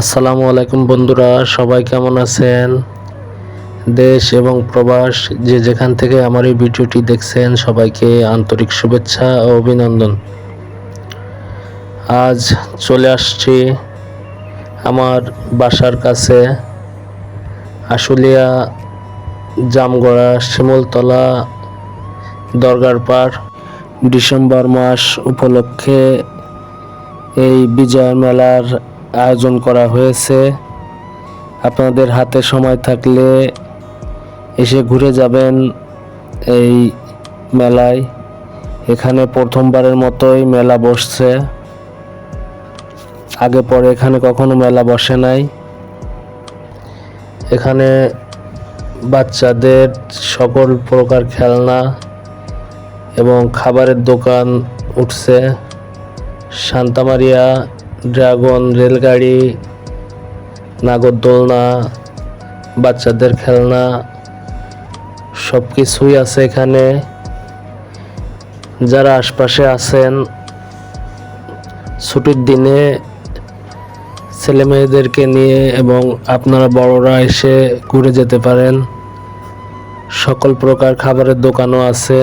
আসসালামু আলাইকুম বন্ধুরা, সবাই কেমন আছেন? দেশ এবং প্রবাস, যে যেখান থেকে আমার এই ভিডিওটি দেখছেন, সবাইকে আন্তরিক শুভেচ্ছা ও অভিনন্দন। আজ চলে আসছি আমার বাসার কাছে, আশুলিয়া জামগড়া শিমুলতলা দরগার পাড় ডিসেম্বর মাস উপলক্ষে এই বিজয় মেলার আয়োজন করা হয়েছে। আপনাদের হাতে সময় থাকলে এসে ঘুরে যাবেন এই মেলায়। এখানে প্রথমবারের মতোই মেলা বসছে। আগে পরে এখানে কখনো মেলা বসে নাই। এখানে বাচ্চাদের সকল প্রকার খেলনা এবং খাবারের দোকান উঠছে। শান্তামারিয়া ড্রাগন, রেলগাড়ি নাগরদোলনা বাচ্চাদের খেলনা সব কিছুই আছে এখানে। যারা আশপাশে আছেন, ছুটির দিনে ছেলে মেয়েদেরকে নিয়ে এবং আপনারা বড়রা এসে ঘুরে যেতে পারেন। সকল প্রকার খাবারের দোকানও আছে।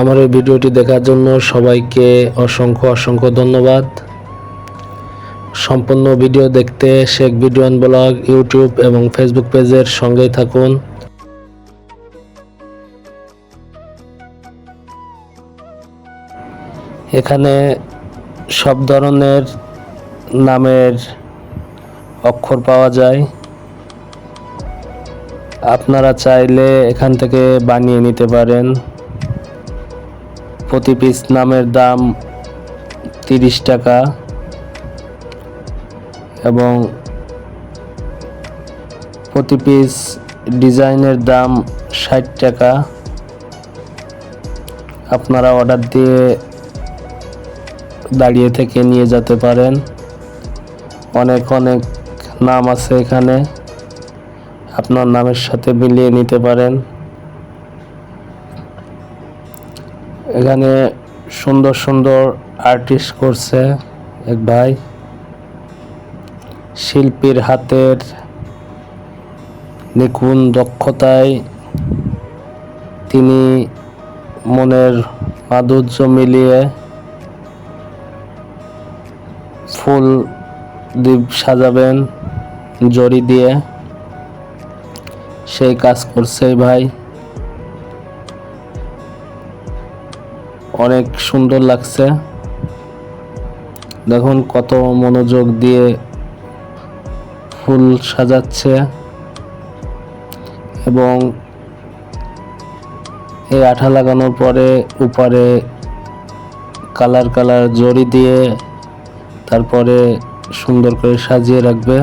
আমার এই ভিডিওটি দেখার জন্য সবাইকে অসংখ্য অসংখ্য ধন্যবাদ। সম্পূর্ণ ভিডিও দেখতে শেখ ভিডিওন ব্লগ, ইউটিউব এবং ফেসবুক পেজের সঙ্গেই থাকুন। এখানে সব ধরনের নামের অক্ষর পাওয়া যায়। আপনারা চাইলে এখান থেকে বানিয়ে নিতে পারেন। প্রতি পিস নামের দাম তিরিশ টাকা এবং প্রতি পিস ডিজাইনের দাম ষাট টাকা। আপনারা অর্ডার দিয়ে দাঁড়িয়ে থেকে নিয়ে যেতে পারেন। অনেক অনেক নাম আছে এখানে। আপনার নামের সাথে মিলিয়ে নিতে পারেন। এখানে সুন্দর সুন্দর আর্টিস্ট করছে এক ভাই। শিল্পীর হাতের নিপুণ দক্ষতায় তিনি মনের মাধুর্য মিলিয়ে ফুল দ্বীপ সাজাবেন, জড়ি দিয়ে। সেই কাজ করছে ভাই। অনেক সুন্দর লাগছে। দেখুন কত মনোযোগ দিয়ে ফুল সাজাচ্ছে এবং এই আঠা লাগানোর পরে উপরে কালার কালার জড়ি দিয়ে তারপরে সুন্দর করে সাজিয়ে রাখবে।